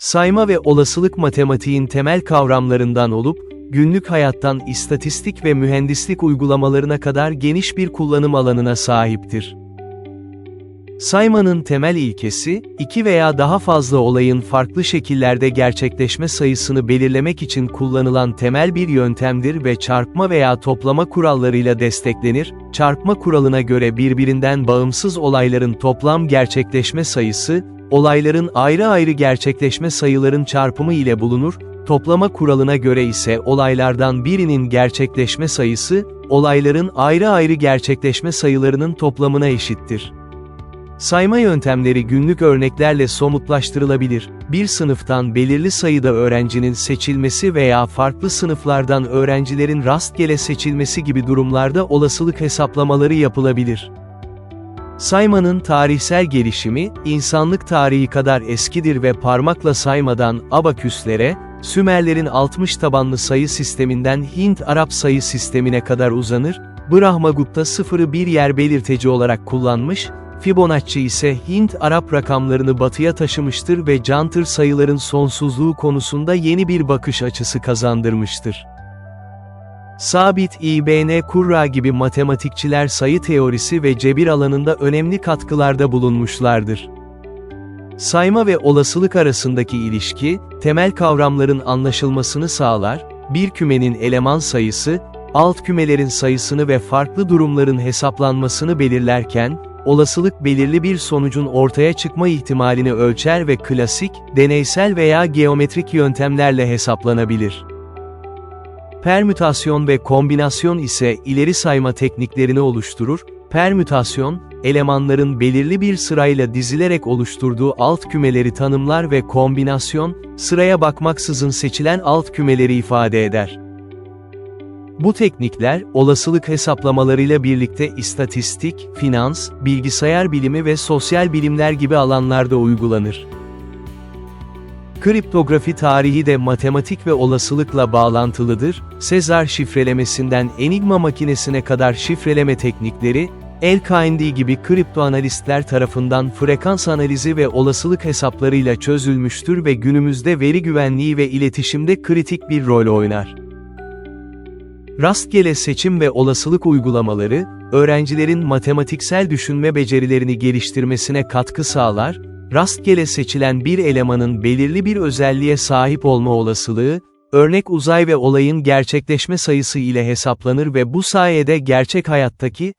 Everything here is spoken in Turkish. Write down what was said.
Sayma ve olasılık matematiğin temel kavramlarından olup, günlük hayattan istatistik ve mühendislik uygulamalarına kadar geniş bir kullanım alanına sahiptir. Saymanın temel ilkesi, iki veya daha fazla olayın farklı şekillerde gerçekleşme sayısını belirlemek için kullanılan temel bir yöntemdir ve çarpma veya toplama kurallarıyla desteklenir. Çarpma kuralına göre birbirinden bağımsız olayların toplam gerçekleşme sayısı, olayların ayrı ayrı gerçekleşme sayıların çarpımı ile bulunur, toplama kuralına göre ise olaylardan birinin gerçekleşme sayısı, olayların ayrı ayrı gerçekleşme sayılarının toplamına eşittir. Sayma yöntemleri günlük örneklerle somutlaştırılabilir. Bir sınıftan belirli sayıda öğrencinin seçilmesi veya farklı sınıflardan öğrencilerin rastgele seçilmesi gibi durumlarda olasılık hesaplamaları yapılabilir. Saymanın tarihsel gelişimi, insanlık tarihi kadar eskidir ve parmakla saymadan abaküslere, Sümerlerin 60 tabanlı sayı sisteminden Hint-Arap sayı sistemine kadar uzanır, Brahmagupta sıfırı bir yer belirteci olarak kullanmış, Fibonacci ise Hint-Arap rakamlarını batıya taşımıştır ve Cantor sayıların sonsuzluğu konusunda yeni bir bakış açısı kazandırmıştır. Sabit İbn Kurra gibi matematikçiler sayı teorisi ve cebir alanında önemli katkılarda bulunmuşlardır. Sayma ve olasılık arasındaki ilişki, temel kavramların anlaşılmasını sağlar, bir kümenin eleman sayısı, alt kümelerin sayısını ve farklı durumların hesaplanmasını belirlerken, olasılık belirli bir sonucun ortaya çıkma ihtimalini ölçer ve klasik, deneysel veya geometrik yöntemlerle hesaplanabilir. Permütasyon ve kombinasyon ise ileri sayma tekniklerini oluşturur. Permütasyon, elemanların belirli bir sırayla dizilerek oluşturduğu alt kümeleri tanımlar ve kombinasyon, sıraya bakmaksızın seçilen alt kümeleri ifade eder. Bu teknikler, olasılık hesaplamalarıyla birlikte istatistik, finans, bilgisayar bilimi ve sosyal bilimler gibi alanlarda uygulanır. Kriptografi tarihi de matematik ve olasılıkla bağlantılıdır. Sezar şifrelemesinden Enigma makinesine kadar şifreleme teknikleri, El-Kaindi gibi kriptoanalistler tarafından frekans analizi ve olasılık hesaplarıyla çözülmüştür ve günümüzde veri güvenliği ve iletişimde kritik bir rol oynar. Rastgele seçim ve olasılık uygulamaları, öğrencilerin matematiksel düşünme becerilerini geliştirmesine katkı sağlar, rastgele seçilen bir elemanın belirli bir özelliğe sahip olma olasılığı, örnek uzay ve olayın gerçekleşme sayısı ile hesaplanır ve bu sayede gerçek hayattaki,